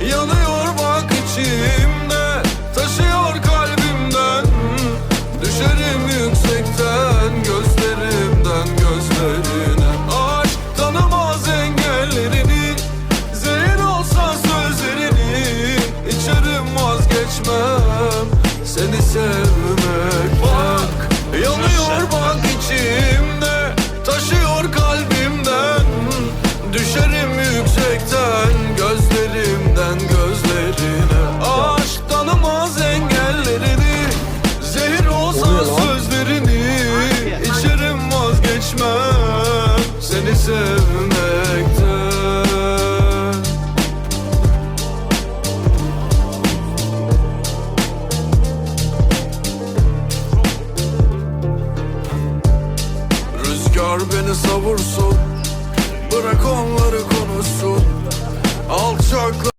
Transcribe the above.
Yanıyor bak içimde Taşıyor kalbimden. Düşerim yüksekten Gözlerimden gözlerine. Aşk tanımaz engellerini Zehir olsa sözlerini. İçerim vazgeçmem Seni sevmekten. Rüzgar beni savursun Bırak onları